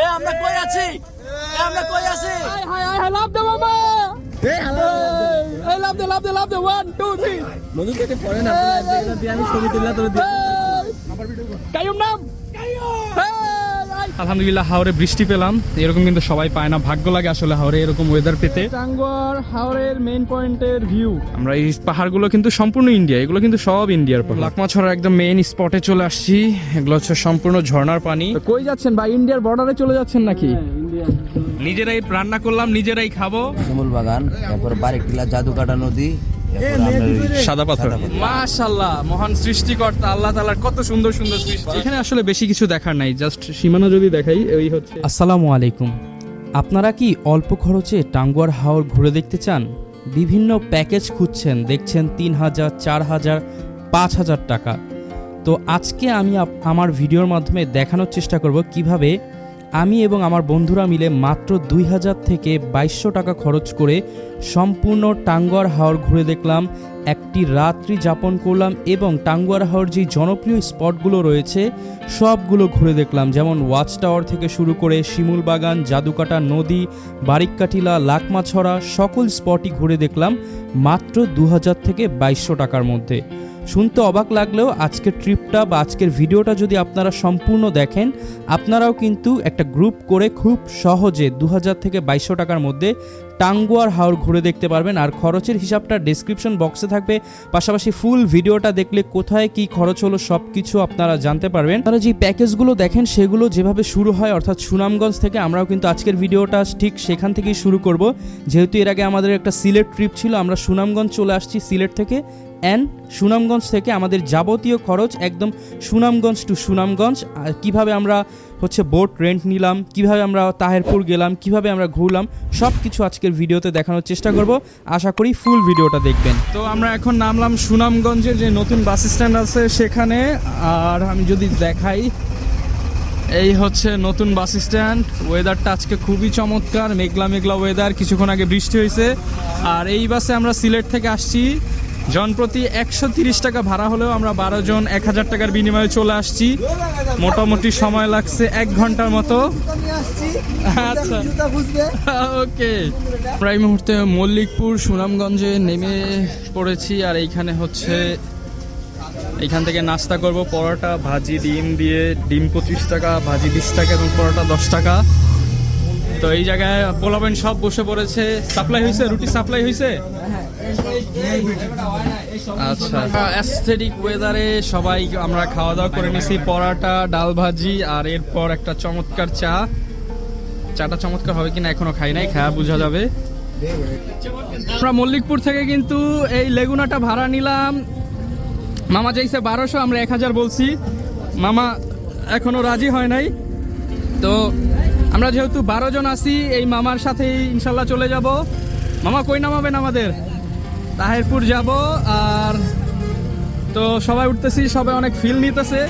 এ আমরা কই আছি? এ আমরা কই আছি? লাভ দে মামা। লাভ দে লাভ দে লাভ দে ওয়ান টু থ্রি মধু কেটে পড়ে না আমি ছবি তুললা তোর কায়ুম নাম। আলহামদুলিল্লাহ হাওড়ে বৃষ্টি পেলাম। এরকম কিন্তু সবাই পায় না। ভাগ্য লাগে আসলে হাওড়ে এরকম ওয়েদার পেতে। টাঙ্গুয়ার হাওড়ের মেইন পয়েন্টের ভিউ আমরা এই পাহাড়গুলো কিন্তু সম্পূর্ণ ইন্ডিয়া এগুলো কিন্তু সব ইন্ডিয়ার পাহাড়। লাকমাছড়ার একদম মেইন স্পটে চলে আসছি। এগুলো হচ্ছে সম্পূর্ণ ঝর্ণার পানি। কই যাচ্ছেন বা ইন্ডিয়ার বর্ডারে চলে যাচ্ছেন নাকি? নিজেরাই রান্না করলাম নিজেরাই খাব। শিমুল বাগান তারপর বারিকটিলা জাদুকাটা নদী। সাদা পাথর মাশাল্লাহ মহান সৃষ্টিকর্তা আল্লাহ তাআলার কত সুন্দর সুন্দর সৃষ্টি। এখানে আসলে বেশি কিছু দেখার নাই জাস্ট সীমানা যদি দেখাই এই হচ্ছে আসসালামু আলাইকুম। আপনারা কি অল্প খরচে টাঙ্গুয়ার হাওর ঘুরে দেখতে চান? বিভিন্ন প্যাকেজ খুঁজছেন দেখছেন তিন হাজার চার হাজার পাঁচ হাজার টাকা। তো আজকে আমি আপ- আমার ভিডিওর মাধ্যমে দেখানোর চেষ্টা করব কীভাবে আমি এবং আমার বন্ধুরা মিলে মাত্র দুই হাজার থেকে বাইশশো টাকা খরচ করে সম্পূর্ণ টাঙ্গুয়ার হাওর ঘুরে দেখলাম, একটি রাত্রি যাপন করলাম এবং টাঙ্গুয়ার হাওর যে জনপ্রিয় স্পটগুলো রয়েছে, সবগুলো ঘুরে দেখলাম। যেমন ওয়াচ টাওয়ার থেকে শুরু করে শিমুল বাগান, জাদুকাটা নদী, বারিককাঠিলা, লাকমাছড়া, সকল স্পটই ঘুরে দেখলাম মাত্র দু হাজার থেকে বাইশশো টাকার মধ্যে। শুনতে অবাক লাগলেও আজকের ট্রিপটা বা আজকের ভিডিওটা যদি আপনারা সম্পূর্ণ দেখেন, আপনারাও কিন্তু একটা গ্রুপ করে খুব সহজে দু হাজার থেকে বাইশশো টাকার মধ্যে টাঙ্গুয়ার হাওর ঘুরে দেখতে পারবেন। আর খরচের হিসাবটা ডেসক্রিপশন বক্সে থাকবে। পাশাপাশি ফুল ভিডিওটা দেখলে কোথায় কি খরচ হলো সব কিছু আপনারা জানতে পারবেন। আপনারা যে প্যাকেজগুলো দেখেন, সেগুলো যেভাবে শুরু হয়, অর্থাৎ সুনামগঞ্জ থেকে আমরাও কিন্তু আজকের ভিডিওটা ঠিক সেখান থেকেই শুরু করব। যেহেতু এর আগে আমাদের একটা সিলেট ট্রিপ ছিল, আমরা সুনামগঞ্জ চলে আসছি সিলেট থেকে। অ্যান্ড সুনামগঞ্জ থেকে আমাদের যাবতীয় খরচ একদম সুনামগঞ্জ টু সুনামগঞ্জ, আর কীভাবে আমরা হচ্ছে বোট রেন্ট নিলাম, কীভাবে আমরা তাহেরপুর গেলাম, কীভাবে আমরা ঘুরলাম সব কিছু আজকের ভিডিওতে দেখানোর চেষ্টা করব। আশা করি ফুল ভিডিওটা দেখবেন। তো আমরা এখন নামলাম সুনামগঞ্জের যে নতুন বাস স্ট্যান্ড আছে সেখানে, আর আমি যদি দেখাই, এই হচ্ছে নতুন বাস স্ট্যান্ড ওয়েদারটা আজকে খুবই চমৎকার মেঘলা মেঘলা ওয়েদার কিছুক্ষণ আগে বৃষ্টি হয়েছে। আর এই বাসে আমরা সিলেট থেকে আসছি। জনপ্রতি একশো টাকা ভাড়া হলেও আমরা বারো জন এক হাজার টাকার বিনিময়ে চলে আসছি। মোটামুটি সময় লাগছে এক ঘণ্টার মতো। আচ্ছা। ওকে। এই মুহূর্তে মল্লিকপুর সুনামগঞ্জে নেমে পড়েছি আর এইখানে হচ্ছে এইখান থেকে নাস্তা করব, পরোটা, ভাজি, ডিম দিয়ে ডিম পঁচিশ টাকা, ভাজি বিশ টাকা এবং পরোটা দশ টাকা। তো এই জায়গায় পোলাবেন সব বসে পড়েছে। সাপ্লাই হয়েছে? রুটি সাপ্লাই হয়েছে? আচ্ছা। অ্যাস্থেটিক ওয়েদারে সবাই আমরা খাওয়া দাওয়া করে নিছি। পরাটা, ডাল ভাজি আর এরপর একটা চমৎকার চা। চাটা চমৎকার হবে কিনা এখনও খাই নাই খাওয়া বোঝা যাবে। আমরা মল্লিকপুর থেকে কিন্তু এই লেগুনাটা ভাড়া নিলাম। মামা চাইছে বারোশো, আমরা এক হাজার বলছি। মামা এখনও রাজি হয় নাই। তো আমরা যেহেতু বারো জন আছি, এই মামার সাথেই ইনশাল্লাহ চলে যাব। মামা কই নামাবেন আমাদের? তাহেরপুর যাব আর তো সবাই উঠতেছি সবাই অনেক ফিল নিতেছে।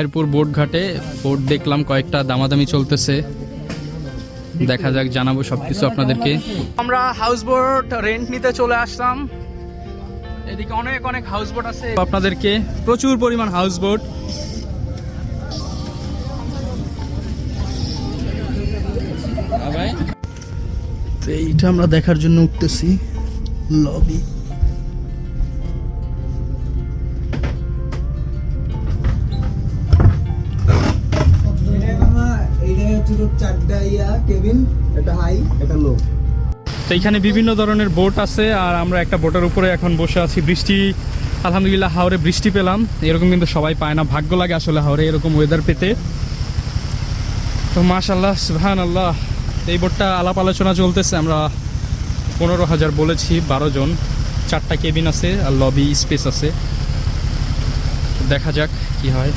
তাহেরপুর বোট ঘাটে বোট দেখলাম কয়েকটা দামাদামি চলতেছে। দেখা যাক জানাব সবকিছু আপনাদেরকে। আমরা হাউস বোট রেন্ট নিতে চলে আসলাম। এদিকে অনেক অনেক হাউস বোট আছে। আপনাদেরকে প্রচুর পরিমাণ হাউস বোট তো এইটা আমরা দেখার জন্য উঠতেছি। লবি তো এইখানে বিভিন্ন ধরনের বোট আছে, আর আমরা একটা বোটের উপরে এখন বসে আছি। বৃষ্টি, আলহামদুলিল্লাহ হাওড়ে বৃষ্টি পেলাম। এরকম কিন্তু সবাই পায় না, ভাগ্য লাগে আসলে হাওড়ে এরকম ওয়েদার পেতে। তো মাশাল্লাহ সুহান আল্লাহ এই বোটটা আলাপ আলোচনা চলতেছে, আমরা পনেরো হাজার বলেছি, বারো জন। চারটা কেবিন আছে, আর লবি স্পেস আছে। দেখা যাক কি হয়।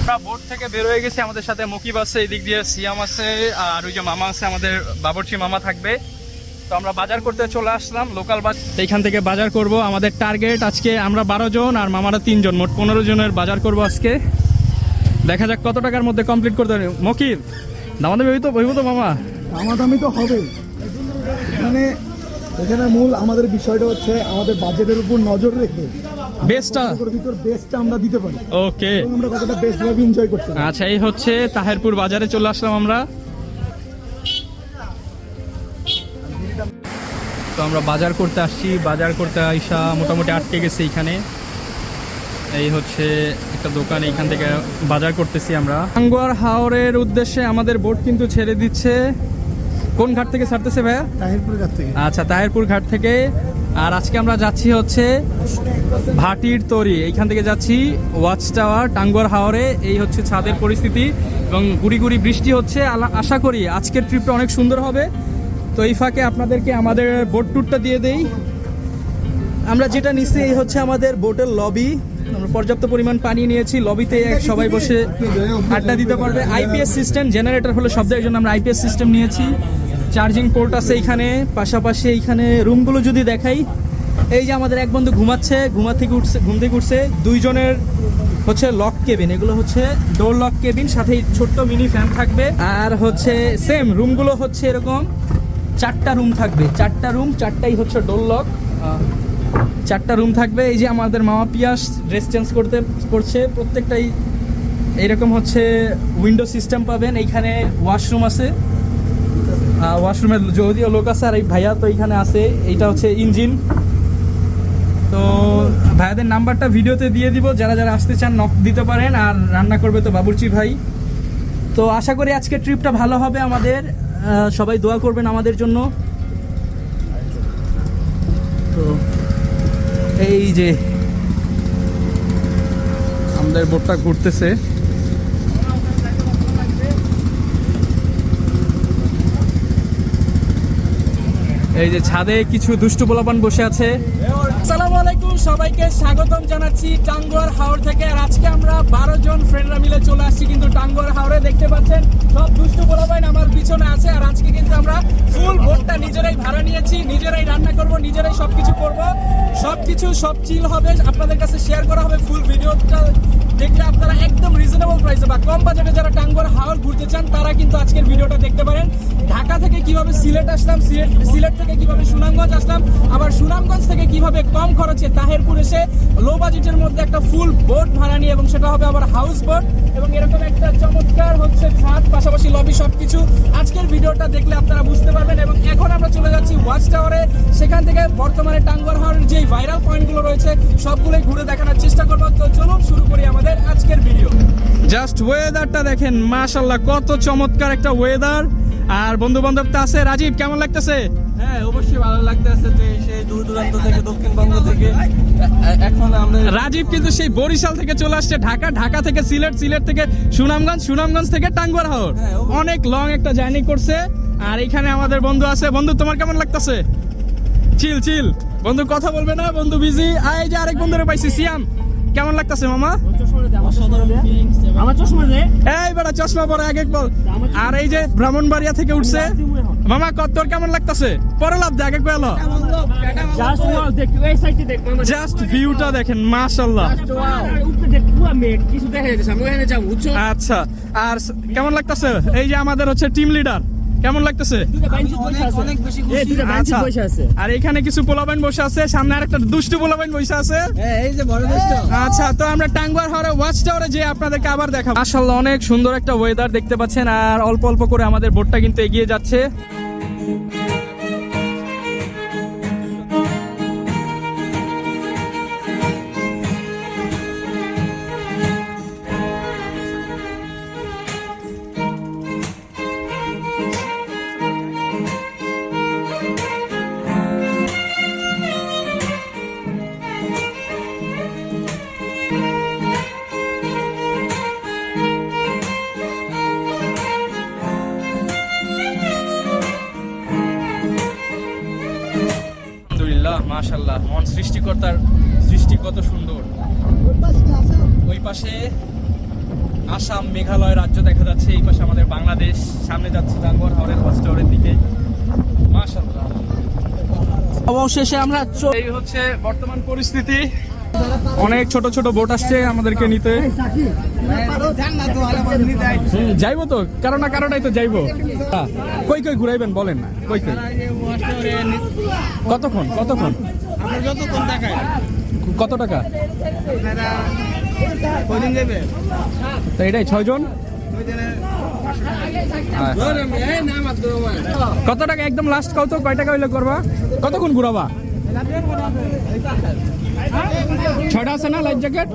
আমরা বোট থেকে বের হয়ে গেছি, আমাদের সাথে মকিব আছে, এদিক দিয়ে সিয়াম আছে, আর ওই যে মামা আছে, আমাদের বাবরচি মামা থাকবে। তো আমরা বাজার করতে চলে আসলাম লোকাল বাজার। এইখান থেকে বাজার করব। আমাদের টার্গেট আজকে আমরা বারো জন আর মামারা তিনজন মোট পনেরো জনের বাজার করব আজকে। দেখা যাক কত টাকার মধ্যে কমপ্লিট করতে পারি। মকিব দামাদামি হইব তো হইব তো মামা? দামাদামি তো হবে এখানে এখানে মূল আমাদের বিষয়টা হচ্ছে আমাদের বাজেটের উপর নজর রেখে বেস্টটা ভিতর বেস্টটা আমরা দিতে পারি। ওকে আমরা কতটা বেস্ট ভাবে এনজয় করতে আচ্ছা এই হচ্ছে তাহেরপুর বাজারে চলে আসলাম আমরা। তো আমরা বাজার করতে আসছি। বাজার করতে আইসা মোটামুটি আটকে গেছে এইখানে এই হচ্ছে একটা দোকান এইখান থেকে বাজার করতেছি আমরা। টাঙ্গুয়ার হাওরের উদ্দেশ্যে আমাদের বোট কিন্তু ছেড়ে দিচ্ছে। কোন ঘাট থেকে ছাড়তেছে ভাইয়া? তাহিরপুর কাছ থেকে। আচ্ছা তাহেরপুর ঘাট থেকে। আর আজকে আমরা যাচ্ছি হচ্ছে ভাটির তরি। এইখান থেকে যাচ্ছি ওয়াচ টাওয়ার টাঙ্গুয়ার হাওরে। এই হচ্ছে ছাদের পরিস্থিতি এবং গুড়ি গুড়ি বৃষ্টি হচ্ছে। আশা করি আজকের ট্রিপটা অনেক সুন্দর হবে। তো এই ফাঁকে আপনাদেরকে আমাদের বোট ট্যুরটা দিয়ে দেই। আমরা যেটা নিচ্ছি এই হচ্ছে আমাদের বোটের লবি আমরা পর্যাপ্ত পরিমাণ পানি নিয়েছি। লবিতে সবাই বসে আড্ডা দিতে পারবে। আইপিএস সিস্টেম জেনারেটর হলো শব্দের জন্য আমরা আইপিএস সিস্টেম নিয়েছি। চার্জিং পোর্ট আছে এইখানে। পাশাপাশি এইখানে রুমগুলো যদি দেখাই, এই যে আমাদের এক বন্ধু ঘুমাচ্ছে, ঘুমা থেকে উঠছে, ঘুম থেকে উঠছে। দুইজনের হচ্ছে লক কেবিন এগুলো হচ্ছে ডোর লক কেবিন সাথে ছোট্ট মিনি ফ্যান থাকবে। আর হচ্ছে সেম রুমগুলো হচ্ছে এরকম। চারটা রুম থাকবে। চারটা রুম চারটাই হচ্ছে ডোর লক চারটা রুম থাকবে। এই যে আমাদের মামা পিয়াস ড্রেস চেঞ্জ করতে, করছে। প্রত্যেকটাই এইরকম হচ্ছে উইন্ডো সিস্টেম পাবেন। এইখানে ওয়াশরুম আছে। ওয়াশরুমের যদিও লোক আছে, আর এই ভাইয়া তো এইখানে আছে। এইটা হচ্ছে ইঞ্জিন তো ভাইয়াদের নাম্বারটা ভিডিওতে দিয়ে দিব। যারা যারা আসতে চান নক দিতে পারেন। আর রান্না করবে তো বাবুর্চি ভাই। তো আশা করি আজকে ট্রিপটা ভালো হবে আমাদের। সবাই দোয়া করবেন আমাদের জন্য। তো এই যে আমাদের বোটটা ঘুরতেছে। এই যে ছাদে কিছু দুষ্টু পোলাপান বসে আছে। আসসালামু আলাইকুম, সবাইকে স্বাগতম জানাচ্ছি টাঙ্গুয়ার হাওর থেকে। আর আজকে আমরা বারো জন ফ্রেন্ডরা মিলে চলে আসছি কিন্তু টাঙ্গুয়ার হাওরে। দেখতে পাচ্ছেন, সব দুষ্টু পোলাপাইন আমার পিছনে আছে। আর আজকে কিন্তু আমরা ফুল বোটটা নিজেরাই ভাড়া নিয়েছি, নিজেরাই রান্না করব, নিজেরাই সবকিছু করব। সবকিছু সব চিল হবে। আপনাদের কাছে শেয়ার করা হবে ফুল ভিডিওটা দেখলে আপনারা একদম রিজনেবল প্রাইসে বা কম বাজেটে যারা টাঙ্গুয়ার হাওর ঘুরতে চান, তারা কিন্তু আজকের ভিডিওটা দেখতে পারেন। ঢাকা থেকে কীভাবে সিলেট আসলাম, সিলেট সিলেট থেকে কীভাবে সুনামগঞ্জ আসলাম, আবার সুনামগঞ্জ থেকে কীভাবে কম খরচে তাহেরপুর এসে লো বাজেটের মধ্যে একটা ফুল বোট ভাড়া নিয়ে এবং সেটা হবে আবার হাউস বোট এবং এরকম একটা চমৎকার হচ্ছে ছাদ, পাশাপাশি লবি সব কিছু আজকের ভিডিওটা দেখলে আপনারা বুঝতে পারবেন এবং এখন আমরা চলে যাচ্ছি ওয়াচ টাওয়ারে সেখান থেকে বর্তমানে টাঙ্গুয়ার হাওরের যে ভাইরাল পয়েন্টগুলো রয়েছে, সবগুলোই ঘুরে দেখানোর চেষ্টা করব। তো চলুন শুরু করি আমাদের আজকের ভিডিও জাস্ট ওয়েদারটা দেখেন মাশাল্লাহ কত চমৎকার একটা ওয়েদার আর বন্ধু বান্ধব তো আছে রাজীব কেমন লাগতেছে? হ্যাঁ অবশ্যই ভালো লাগতেছে যে সেই দূর দূরান্ত থেকে দক্ষিণবঙ্গ থেকে। এ- এ- এখন আমরা রাজীব কিন্তু সেই বরিশাল থেকে চলে আসছে ঢাকা ঢাকা থেকে সিলেট সিলেট থেকে সুনামগঞ্জ সুনামগঞ্জ থেকে টাঙ্গুয়ার হাওর। হ্যাঁ, অনেক লং একটা জার্নি করছে। আর এখানে আমাদের বন্ধু আছে বন্ধু তোমার কেমন লাগতেছে? চিল চিল। বন্ধু কথা বলবে না বন্ধু বিজি এই যে আরেক বন্ধুরে পাইছি সিয়াম। কেমন লাগতেছে মামা? আমার চশমা এই বেটা চশমা পরে আগে বল। আর এই যে ব্রাহ্মণবাড়িয়া থেকে উঠছে। মামা কত তোর কেমন লাগতেছে? পরে লাভ দে আগে কয়ালো জাস্ট ওয়াও দেখ এই সাইডে দেখ মামা জাস্ট ভিউটা দেখেন মাশাল্লাহ দেখ দেখা আচ্ছা আর কেমন লাগতেছে? এই যে আমাদের হচ্ছে টিম লিডার কেমন লাগতেছে? আচ্ছা। আর এখানে কিছু পোলাবাইন বসে আছে সামনে আরেকটা দুষ্টু পোলাবাইন বসে আছে। হ্যাঁ এই যে বড় দেশটা আচ্ছা তো আমরা টাঙ্গুয়ার হরে ওয়াচ টাওয়ারে যে আপনাদেরকে আবার দেখাবো। আসলে অনেক সুন্দর একটা ওয়েদার দেখতে পাচ্ছেন আর অল্প অল্প করে আমাদের বোটটা কিন্তু এগিয়ে যাচ্ছে। মেঘালয় রাজ্য দেখা যাচ্ছে এই পাশে আমাদের বাংলাদেশ সামনে যাচ্ছে টাঙ্গর হাওড়ের বাস টাওয়ারের দিকে। মাশাল্লাহ অবশেষে আমরা এই হচ্ছে বর্তমান পরিস্থিতি। অনেক ছোট ছোট বোট আসছে আমাদেরকে নিতে। যাইবো তো কারও না কারোটাই তো যাইবো। কই কই ঘুরাইবেন বলেন না কই কই? কতক্ষণ কতক্ষণ? কত টাকা? তো এটাই ছয়জন। কত টাকা? একদম লাস্ট কত? কয় টাকা হইলে করবা? কতক্ষণ ঘুরাবা? ছয়টা আছে না লাইফ জ্যাকেট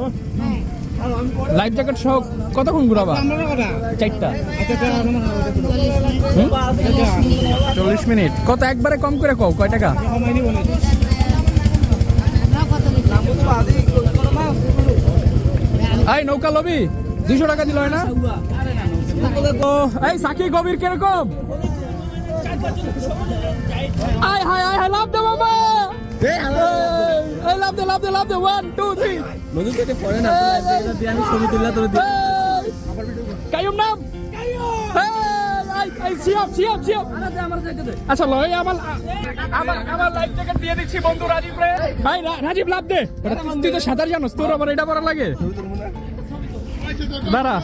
লাইফ জ্যাকেট সহ কতক্ষণ ঘুরাবা? চারটা। চল্লিশ মিনিট। কত? একবারে কম করে কও, কয় টাকা? এই নৌকা লবি। দুইশো টাকা দিল হয় না? এই সাকি গভীর কীরকম? আয় হায় আয় হায় লাভ দে বাবা। এই লাভ দে লাভ দে লাভ দে। ওয়ান টু থ্রি নদী থেকে পড়ে না আমি ছবি তুললা তোর কায়ুম নাম। সিয়াপ সিয়াপ সিয়াপ আচ্ছা লয় আমার আমার আমার লাইফ জ্যাকেট দিয়ে দিচ্ছি বন্ধু রাজীব রে। ভাই রাজীব লাভ দে। তুই তো সাঁতার জানোস তোর আবার এটা লাগে। দাঁড়া।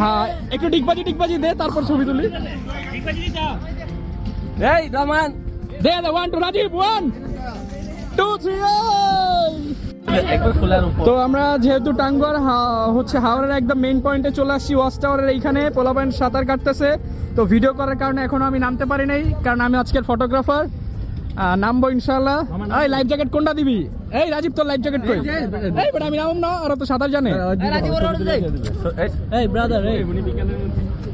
হ্যাঁ একটু ডিগবাজি ডিগবাজি দে তারপর ছবি তুলি। এই রমান দে দে one two Rajiv one two three তো আমরা যেহেতু টাঙ্গুয়ার হা- হচ্ছে হাওড়ের একদম মেইন পয়েন্টে চলে আসছি ওয়াচ টাওয়ারের এইখানে পোলা পয়েন্ট সাঁতার কাটতেছে। তো ভিডিও করার কারণে এখনও আমি নামতে পারি নাই কারণ আমি আজকের ফটোগ্রাফার নামবো ইনশাল্লাহ এই লাইফ জ্যাকেট কোনটা দিবি? এই রাজীব তোর লাইফ জ্যাকেট কই? এই বেটা আমি নাম না আর তো সাঁতার জানে। এই ব্রাদার এই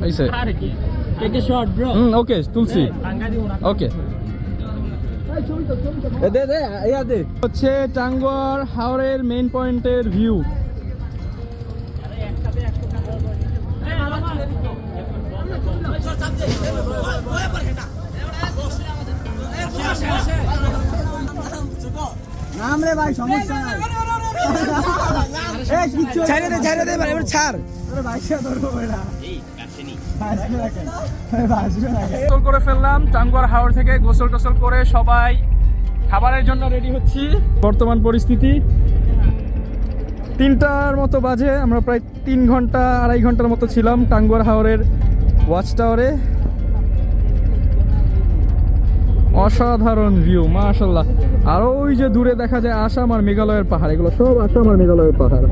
এইসে take a shot bro okay Tulsi okay দে দে ইয়া দে হচ্ছে টাঙ্গুয়ার হাওড়ের মেইন পয়েন্টের ভিউ নাম রে ভাই সমস্যা নাই। ছাড়ে দে ছাড়ে দে এবার ছাড়। আরে ভাইসা ধরবো বেটা ভাসবে না কেন? এই ভাসবে না কেন? গোসল করে ফেললাম টাঙ্গুয়ার হাওড় থেকে গোসল টোসল করে সবাই খাবারের জন্য রেডি হচ্ছি। বর্তমান পরিস্থিতি তিনটার মতো বাজে আমরা প্রায় তিন ঘণ্টা আড়াই ঘণ্টার মতো ছিলাম টাঙ্গুয়ার হাওরের ওয়াচ টাওয়ারে অসাধারণ ভিউ মাশাল্লাহ আর ওই যে দূরে দেখা যায় আসাম আর মেঘালয়ের পাহাড়, এগুলো সব আসাম আর মেঘালয়ের পাহাড়।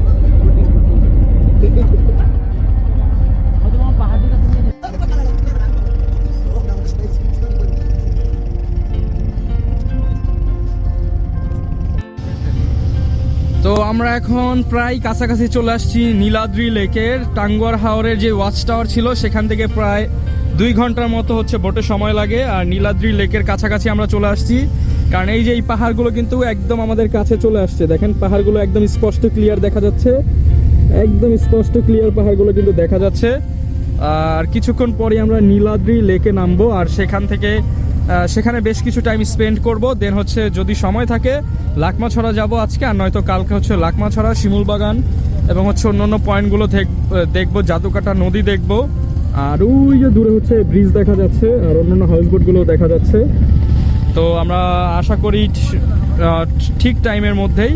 তো আমরা এখন প্রায় কাছাকাছি চলে আসছি নীলাদ্রি লেকের, টাঙ্গুয়ার হাওরের যে ওয়াচ টাওয়ার ছিল, সেখান থেকে প্রায় দুই ঘণ্টার মতো হচ্ছে বোটে সময় লাগে। আর নীলাদ্রি লেকের কাছাকাছি আমরা চলে আসছি। কারণ এই যে এই পাহাড়গুলো কিন্তু একদম আমাদের কাছে চলে আসছে। দেখেন, পাহাড়গুলো একদম স্পষ্ট ক্লিয়ার দেখা যাচ্ছে। একদম স্পষ্ট ক্লিয়ার পাহাড়গুলো কিন্তু দেখা যাচ্ছে। আর কিছুক্ষণ পরে আমরা নীলাদ্রি লেকে নামবো আর সেখান থেকে সেখানে বেশ কিছু টাইম স্পেন্ড করব। দেন হচ্ছে যদি সময় থাকে লাকমা লাকমাছড়া যাব আজকে। আর নয়তো কালকে হচ্ছে লাকমা লাকমাছড়া, শিমুল বাগান এবং হচ্ছে অন্য অন্য পয়েন্টগুলো দেখব, জাদুকাটা নদী দেখব। আর ওই যে দূরে হচ্ছে ব্রিজ দেখা যাচ্ছে, আর অন্যান্য হাউস বোটগুলো দেখা যাচ্ছে। তো আমরা আশা করি ঠিক টাইমের মধ্যেই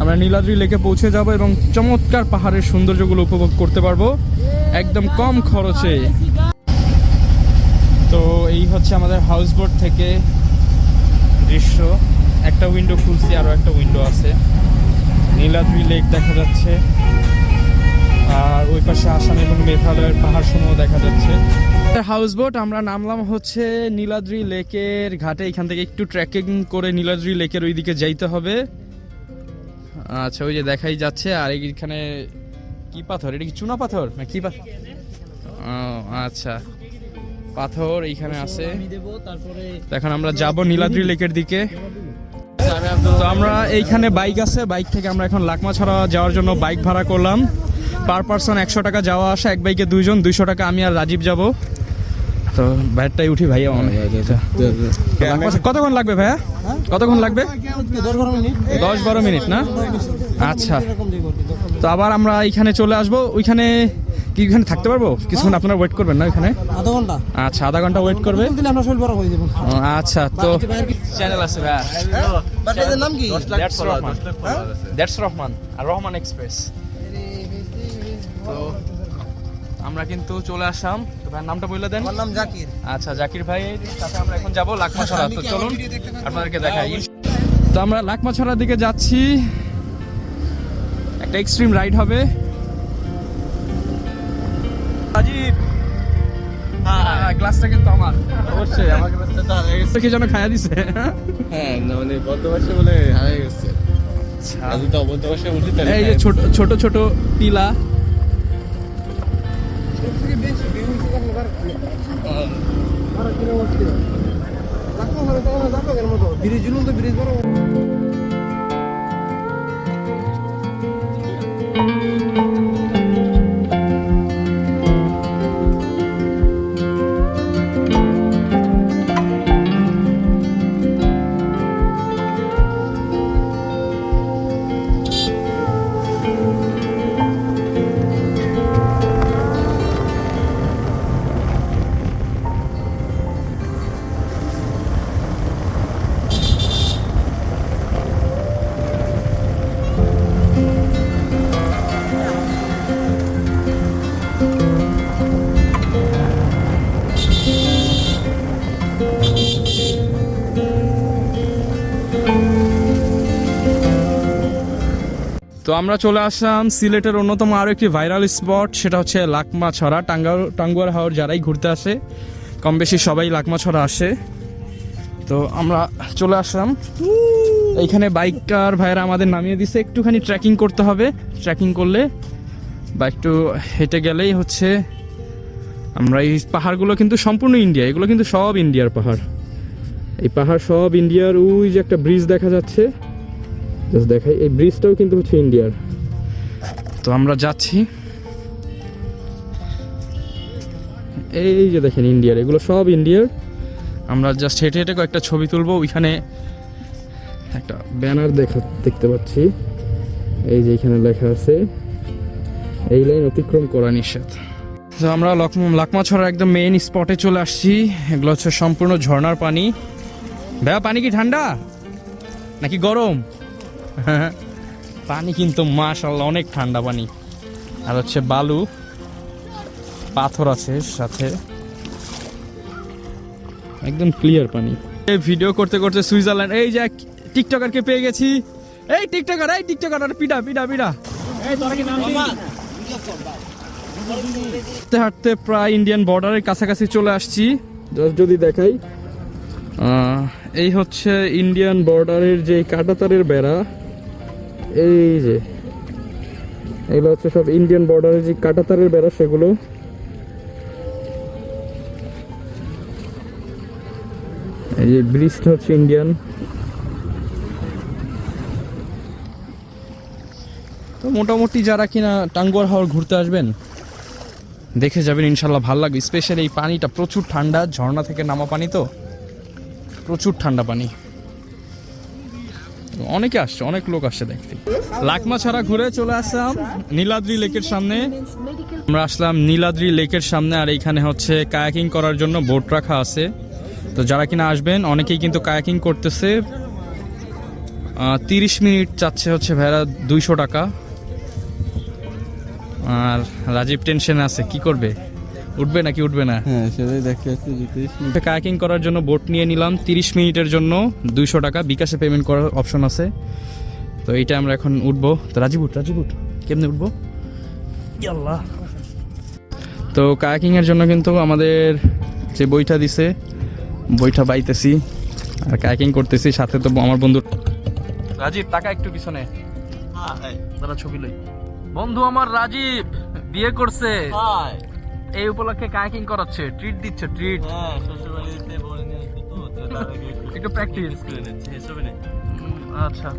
আমরা নীলাদ্রি লেকে পৌঁছে যাব এবং চমৎকার পাহাড়ের সৌন্দর্যগুলো উপভোগ করতে পারব। একদম কম খরচে। তো এই হচ্ছে আমাদের হাউস বোট থেকে দৃশ্য। একটা উইন্ডো খুলছি আরও একটা উইন্ডো আছে। নীলাদ্রি লেক দেখা যাচ্ছে। আর ওই পাশে আসাম এবং মেঘালয়ের পাহাড় সমূহ দেখা যাচ্ছে। হাউস বোট আমরা নামলাম হচ্ছে নীলাদ্রি লেকের ঘাটে। এখান থেকে একটু ট্রেকিং করে নীলাদ্রি লেকের ওইদিকে যাইতে হবে। আচ্ছা ওই যে দেখাই যাচ্ছে আর এইখানে কি পাথর? এটা কি চুনা পাথর? না কি পাথর? ও আচ্ছা। পাথর এইখানে আছে। এখন আমরা যাব নীলাদ্রি লেকের দিকে। তো আমরা এইখানে বাইক আছে বাইক থেকে আমরা এখন লাকমা ছাড়া যাওয়ার জন্য বাইক ভাড়া করলাম। পার পার্সন একশো টাকা যাওয়া আসা এক বাইকে দুইজন দুইশো টাকা আমি আর রাজীব যাব। তো ব্যাটটাই উঠি ভাইয়া কতক্ষণ লাগবে ভাইয়া? কতক্ষণ লাগবে? দশ বারো মিনিট না? আচ্ছা। তো আবার আমরা এখানে চলে আসব। ওইখানে কি ওইখানে থাকতে পারব? কিছুক্ষণ আপনারা ওয়েট করবেন না ওইখানে আধা ঘণ্টা। আচ্ছা আধা ঘণ্টা ওয়েট করবে। দিলে আমরা শরীর বড় আচ্ছা তো চ্যানেল আছে বাচ্চাদের নাম কি? দ্যাটস রহমান দ্যাটস রহমান আর রহমান এক্সপ্রেস তো আমরা কিন্তু চলে আসলাম। তো ভাইয়ের নামটা বলে দেন। আমার নাম জাকির। আচ্ছা জাকির ভাই সাথে আমরা এখন যাব লাকমাছড়া তো চলুন আপনাদেরকে দেখাই। তো আমরা লাকমাছড়ার দিকে যাচ্ছি। একটা এক্সট্রিম রাইড হবে। গ্লাসটা কিন্তু আমার। অবশ্যই আমার কাছে তো হারিয়ে গেছে। কি যেন খাইয়া দিছে? হ্যাঁ না মানে বদ্ধবাসে বলে হারিয়ে গেছে। আজ তো অবদ্ধবাসে উঠি তাহলে এই যে ছোট ছোট ছোট টিলা ব্রিজ জুলুন তো ব্রিজ বড় তো আমরা চলে আসলাম সিলেটের অন্যতম আরও একটি ভাইরাল স্পট সেটা হচ্ছে লাকমা ছড়া টাঙ্গার টাঙ্গুয়ার হাওর যারাই ঘুরতে আসে কম বেশি সবাই লাকমা ছড়া আসে। তো আমরা চলে আসলাম। এইখানে বাইকার ভাইরা আমাদের নামিয়ে দিছে। একটুখানি ট্রেকিং করতে হবে। ট্রেকিং করলে বা একটু হেঁটে গেলেই হচ্ছে, আমরা এই পাহাড়গুলো কিন্তু সম্পূর্ণ ইন্ডিয়া এগুলো কিন্তু সব ইন্ডিয়ার পাহাড়। এই পাহাড় সব ইন্ডিয়ার ওই যে একটা ব্রিজ দেখা যাচ্ছে। জাস্ট দেখাই এই ব্রিজটাও কিন্তু হচ্ছে ইন্ডিয়ার তো আমরা যাচ্ছি। এই যে দেখেন ইন্ডিয়ার এগুলো সব ইন্ডিয়ার আমরা জাস্ট হেঁটে হেঁটে কয়েকটা ছবি তুলবো ওইখানে একটা ব্যানার দেখা দেখতে পাচ্ছি। এই যে এখানে লেখা আছে এই লাইন অতিক্রম করা নিষেধ। তো আমরা লাকমা ছড়ার একদম মেইন স্পটে চলে আসছি। এগুলো হচ্ছে সম্পূর্ণ ঝর্ণার পানি। ভাইয়া পানি কি ঠান্ডা? নাকি গরম? পানি কিন্তু মাশাল্লাহ অনেক ঠান্ডা পানি। আর হচ্ছে বালু, পাথর আছে সাথে। একদম ক্লিয়ার পানি। এই ভিডিও করতে করতে সুইজারল্যান্ড, এই যে টিকটকারকে পেয়ে গেছি। এই টিকটকার এই টিকটকার, আর পিডা পিডা পিডা। হাঁটতে হাঁটতে প্রায় ইন্ডিয়ান বর্ডারের কাছাকাছি চলে আসছি। যদি দেখাই। এই হচ্ছে ইন্ডিয়ান বর্ডারের যে কাটাতারের বেড়া। এই যে। এগুলো হচ্ছে সব ইন্ডিয়ান বর্ডারের যে কাটাতারের বেড়া, সেগুলো। এই যে ব্রিজটা হচ্ছে ইন্ডিয়ান তো মোটামুটি যারা কিনা টাঙ্গুয়ার হাওর ঘুরতে আসবেন, দেখে যাবেন ইনশাল্লাহ ভালো লাগবে। স্পেশালি এই পানিটা প্রচুর ঠান্ডা, ঝর্ণা থেকে নামা পানি তো। প্রচুর ঠান্ডা পানি। অনেকে আসছে, অনেক লোক আসছে দেখতে। লাকমা ছাড়া ঘুরে চলে আসলাম নীলাদ্রি লেকের সামনে। আমরা আসলাম নীলাদ্রি লেকের সামনে, আর এইখানে হচ্ছে কায়াকিং করার জন্য বোট রাখা আছে। তো যারা কিনা আসবেন, অনেকেই কিন্তু কায়াকিং করতেছে। তিরিশ মিনিট চাচ্ছে হচ্ছে ভাইরা দুইশো টাকা। আর রাজীব টেনশন আছে, কি করবে? উঠবে নাকি উঠবে না? হ্যাঁ সেটাই দেখে যাচ্ছে জিতিস কায়াকিং করার জন্য বোট নিয়ে নিলাম তিরিশ মিনিটের জন্য দুইশো টাকা বিকাশে পেমেন্ট করার অপশন আছে। তো এইটা আমরা এখন উঠবো। তো রাজীব উঠ রাজীব উঠ। কেমনে উঠবো? ইয়াল্লাহ। তো কায়াকিং এর জন্য কিন্তু আমাদের যে বইটা দিছে বইটা বাইতেছি আর কায়াকিং করতেছি সাথে তো আমার বন্ধু রাজীব টাকা একটু পিছনে। দাদা ছবি লই। বন্ধু আমার রাজীব বিয়ে করছে। এই উপলক্ষে কায়াকিং করাচ্ছে ট্রিট দিচ্ছে ট্রিট হ্যাঁ আগে একটু প্র্যাকটিস আচ্ছা।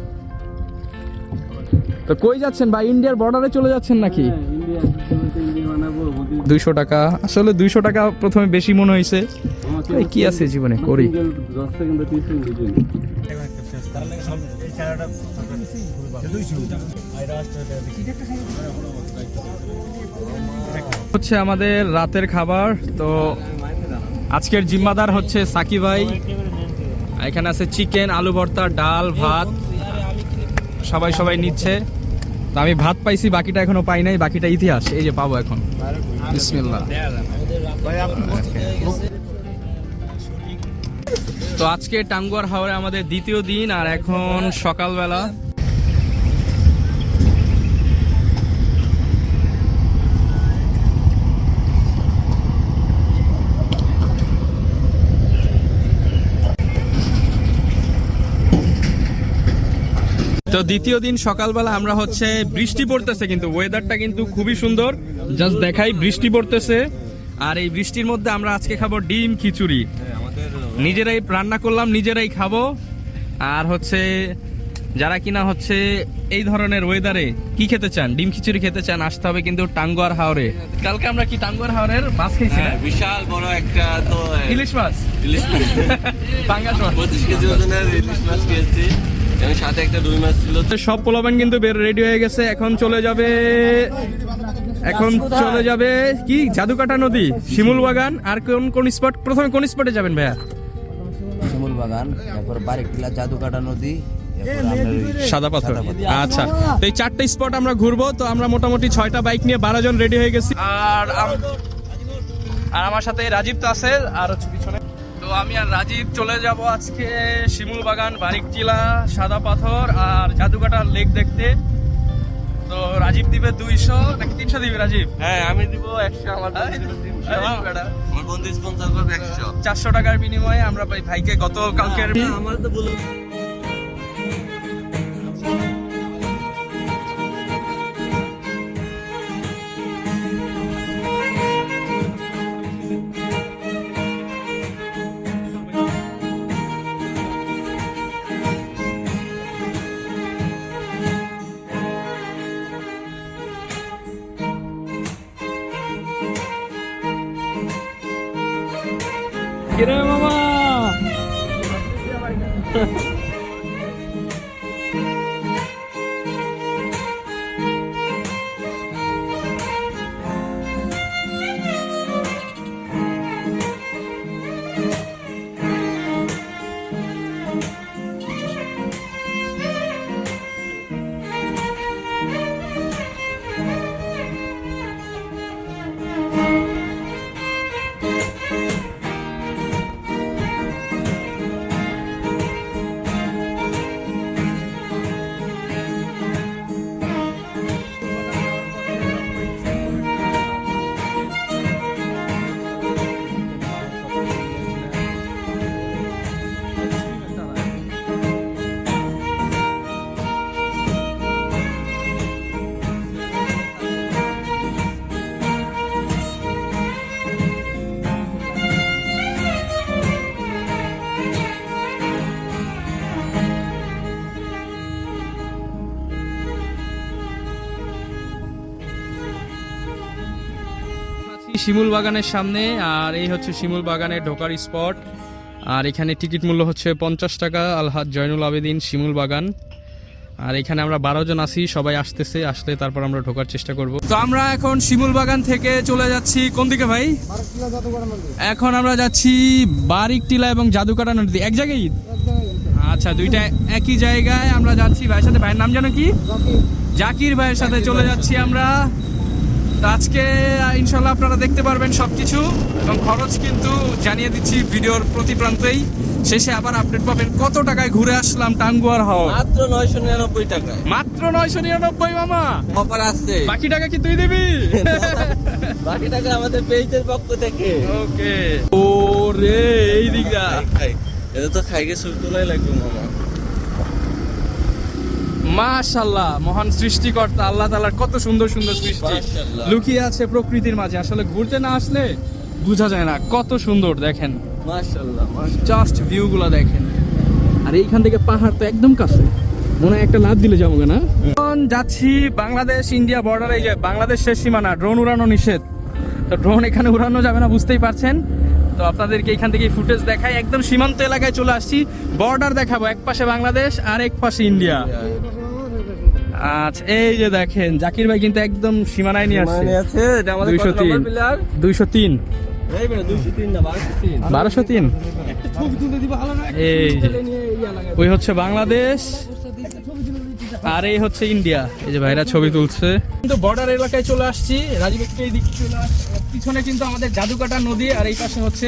তো কই যাচ্ছেন ভাই? ইন্ডিয়ার বর্ডারে চলে যাচ্ছেন নাকি? বানাবো দুইশো টাকা। আসলে দুইশো টাকা প্রথমে বেশি মনে হয়েছে কি আছে জীবনে? করি। দশ হচ্ছে আমাদের রাতের খাবার। তো আজকের জিম্মাদার হচ্ছে সাকি ভাই। এখানে আছে চিকেন, আলু ভর্তা, ডাল, ভাত। সবাই সবাই নিচ্ছে। তো আমি ভাত পাইছি, বাকিটা এখনও পাই নাই, বাকিটা ইতিহাস। এই যে পাবো এখন। বিসমিল্লাহ। তো আজকে টাঙ্গুয়ার হাওড়ে আমাদের দ্বিতীয় দিন, আর এখন সকালবেলা তো দ্বিতীয় দিন সকালবেলা আমরা হচ্ছে বৃষ্টি পড়তেছে কিন্তু ওয়েদারটা কিন্তু খুবই সুন্দর। জাস্ট দেখাই বৃষ্টি পড়তেছে। আর এই বৃষ্টির মধ্যে আমরা আজকে খাব ডিম খিচুড়ি। নিজেরাই রান্না করলাম নিজেরাই খাব। আর হচ্ছে যারা কিনা হচ্ছে এই ধরনের ওয়েদারে কি খেতে চান ডিম খিচুড়ি খেতে চান আসতে হবে কিন্তু টাঙ্গুয়ার হাওরে। কালকে আমরা কি টাঙ্গুয়ার হাওরের মাছ খেয়েছি বিশাল বড় একটা তো ইলিশ মাছ। ইলিশ মাছ। পাঙ্গাস মাছ। পঁচিশ কেজি ওজনের ইলিশ মাছ খেয়েছি। সাথে একটা রুই মাছ ছিল। সব পোলাপান কিন্তু বের রেডি হয়ে গেছে। এখন চলে যাবে এখন চলে যাবে কি? জাদুকাটা নদী শিমুল বাগান। আর কোন কোন স্পট প্রথমে কোন স্পটে যাবেন ভাইয়া? শিমুল বাগান এরপর বারিকটিলা জাদুকাটা নদী সাদা পাথর। আচ্ছা তো এই চারটে স্পট আমরা ঘুরবো। তো আমরা মোটামুটি ছয়টা বাইক নিয়ে বারো জন রেডি হয়ে গেছি। আর আর আমার সাথে রাজীব তো আছে আর হচ্ছে পিছনে তো আমি আর রাজীব চলে যাব আজকে শিমুল বাগান বারিকটিলা সাদা পাথর আর জাদুকাটার লেক দেখতে। তো রাজীব দিবে দুইশো নাকি তিনশো দিবে রাজীব? হ্যাঁ আমি দিব একশো আমার বন্ধু স্পন্সর করবে একশো। চারশো টাকার বিনিময়ে আমরা ভাই ভাইকে গত কালকের আমার তো বলো কিরে মামা শিমুল বাগানের সামনে আর এই হচ্ছে শিমুল বাগানের ঢোকার স্পট। আর এখানে টিকিট মূল্য হচ্ছে পঞ্চাশ টাকা আলহাজ জয়নুল আবেদিন শিমুল বাগান। আর এখানে আমরা বারো জন আছি সবাই আসতেছে আসলে তারপর আমরা ঢোকার চেষ্টা করব। তো আমরা এখন শিমুল বাগান থেকে চলে যাচ্ছি কোন দিকে ভাই? এখন আমরা যাচ্ছি বারিক টিলা এবং জাদুকাটা নদী এক জায়গায় আচ্ছা দুইটা একই জায়গায় আমরা যাচ্ছি। ভাইয়ের সাথে ভাইয়ের নাম জানো কি? জাকির। ভাইয়ের সাথে চলে যাচ্ছি আমরা। আজকে ইনশাল্লাহ আপনারা দেখতে পারবেন সবকিছু এবং খরচ কিন্তু জানিয়ে দিচ্ছি ভিডিওর প্রতি প্রান্তেই। শেষে আবার আপডেট পাবেন কত টাকায় ঘুরে আসলাম টাঙ্গুয়ার হাওর। মাত্র নয়শো নিরানব্বই টাকায়। মাত্র নয়শো নিরানব্বই মামা। অফার আসছে বাকি টাকা কি তুই দিবি? বাকি টাকা আমাদের পেজের পক্ষ থেকে। ওকে। ও রে এই দিকটা এটা তো খাইকে শুরু তোলাই লাগবে মামা। মাশাল্লাহ মহান সৃষ্টিকর্তা আল্লাহ তাআলার কত সুন্দর সুন্দর সৃষ্টি। লুকিয়ে আছে প্রকৃতির মাঝে আসলে ঘুরতে না আসলে বোঝা যায় না কত সুন্দর দেখেন। মাশাল্লাহ জাস্ট ভিউগুলো দেখেন। আর এইখান থেকে পাহাড় তো একদম কাছে। মনে হয় একটা লাভ দিলে যাব না এখন যাচ্ছি বাংলাদেশ ইন্ডিয়া বর্ডারে যে বাংলাদেশ শেষ সীমানা ড্রোন উড়ানো নিষেধ। তো ড্রোন এখানে উড়ানো যাবে না বুঝতেই পারছেন। তো আপনাদেরকে এখান থেকে ফুটেজ দেখাই একদম সীমান্ত এলাকায় চলে আসছি। বর্ডার দেখাবো এক পাশে বাংলাদেশ আর এক পাশে ইন্ডিয়া। আচ্ছা এই যে দেখেন জাকির ভাই কিন্তু একদম সীমানায় নিয়ে আসছে। আছে এটা আমাদের দুইশো তিন। দুইশো তিন। বারোশো তিন। এই যে। ওই হচ্ছে বাংলাদেশ আর এই হচ্ছে ইন্ডিয়া। এই যে ভাইরা ছবি তুলছে। কিন্তু বর্ডার এলাকায় চলে আসছি রাজীব এই দিকে চলে পিছনে কিন্তু আমাদের জাদুকাটা নদী আর এই পাশে হচ্ছে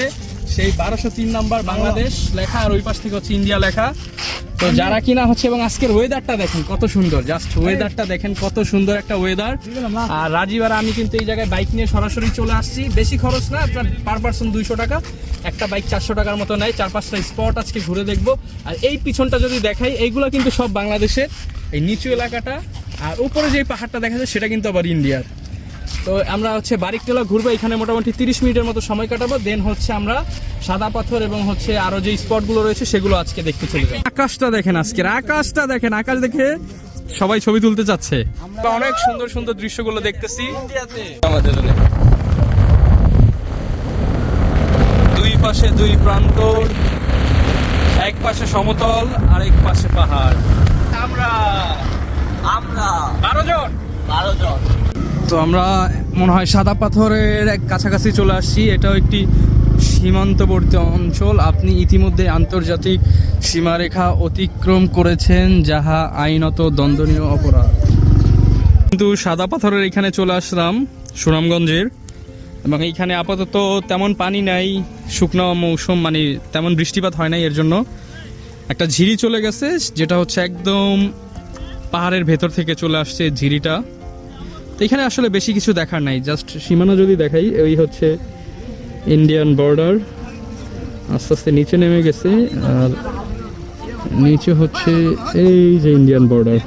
সেই বারোশো তিন নাম্বার বাংলাদেশ লেখা আর ওই পাশ থেকে হচ্ছে ইন্ডিয়া লেখা। তো যারা কিনা হচ্ছে এবং আজকের ওয়েদারটা দেখেন কত সুন্দর। জাস্ট ওয়েদারটা দেখেন কত সুন্দর একটা ওয়েদার আর রাজীব আর আমি কিন্তু এই জায়গায় বাইক নিয়ে সরাসরি চলে আসছি। বেশি খরচ না আপনার পার পার্সন দুইশো টাকা। একটা বাইক চারশো টাকার মতো নেয় চার পাঁচটা স্পট আজকে ঘুরে দেখব। আর এই পিছনটা যদি দেখাই এইগুলো কিন্তু সব বাংলাদেশের এই নিচু এলাকাটা আর উপরে যে পাহাড়টা দেখা যায় সেটা কিন্তু আবার ইন্ডিয়ার। তো আমরা হচ্ছে বারিকটোলা ঘুরবো, এখানে মোটামুটি তিরিশ মিনিটের মতো সময় কাটাবো। দেন হচ্ছে আমরা সাদা পাথর এবং হচ্ছে আরও যে স্পটগুলো রয়েছে সেগুলো আজকে দেখতে চলে যাব। আকাশটা দেখেন আজকের, আকাশটা দেখেন, আকাশ দেখে সবাই ছবি তুলতে চাচ্ছে। অনেক সুন্দর সুন্দর দৃশ্যগুলো দেখতেছি। আমাদের দুই পাশে দুই প্রান্ত এক পাশে সমতল আর এক পাশে পাহাড়। আমরা আমরা। বারো জন। বারো জন। তো আমরা মনে হয় সাদা পাথরের এক কাছাকাছি চলে আসছি। এটাও একটি সীমান্তবর্তী অঞ্চল। আপনি ইতিমধ্যে আন্তর্জাতিক সীমারেখা অতিক্রম করেছেন, যাহা আইনত দণ্ডনীয় অপরাধ। কিন্তু সাদা পাথরের এখানে চলে আসলাম সুনামগঞ্জের। এবং এইখানে আপাতত তেমন পানি নাই, শুকনো মৌসুম মানে তেমন বৃষ্টিপাত হয় নাই এর জন্য। একটা ঝিরি চলে গেছে, যেটা হচ্ছে একদম পাহাড়ের ভেতর থেকে চলে আসছে ঝিরিটা। তো এখানে আসলে বেশি কিছু দেখার নাই জাস্ট সীমানা যদি দেখাই ওই হচ্ছে ইন্ডিয়ান বর্ডার আস্তে আস্তে নিচে নেমে গেছে, আর নিচে হচ্ছে এই যে ইন্ডিয়ান বর্ডার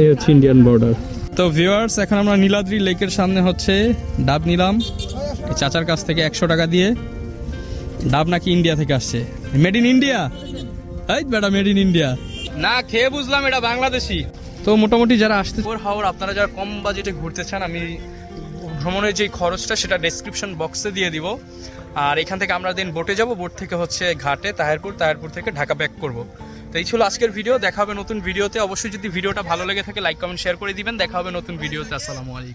এই হচ্ছে ইন্ডিয়ান বর্ডার তো ভিউয়ার্স এখন আমরা নীলাদ্রি লেকের সামনে হচ্ছে ডাব নিলাম চাচার কাছ থেকে একশো টাকা দিয়ে। ডাব নাকি ইন্ডিয়া থেকে আসছে? মেড ইন ইন্ডিয়া এই বেটা মেড ইন ইন্ডিয়া না, খেয়ে বুঝলাম এটা বাংলাদেশি। তো মোটামুটি যারা আসতে হাওর আপনারা যারা কম বাজেটে ঘুরতে চান, আমি ভ্রমণের যে খরচটা সেটা ডেসক্রিপশন বক্সে দিয়ে দিব। আর এখান থেকে আমরা দিন বোটে যাব। বোট থেকে হচ্ছে ঘাটে, তাহেরপুর তাহেরপুর থেকে ঢাকা ব্যাক করব। তো এই ছিল আজকের ভিডিও দেখা হবে নতুন ভিডিওতে অবশ্যই যদি ভিডিওটা ভালো লেগে থাকে লাইক কমেন্ট শেয়ার করে দিবেন। দেখা হবে নতুন ভিডিওতে আসসালামু আলাইকুম।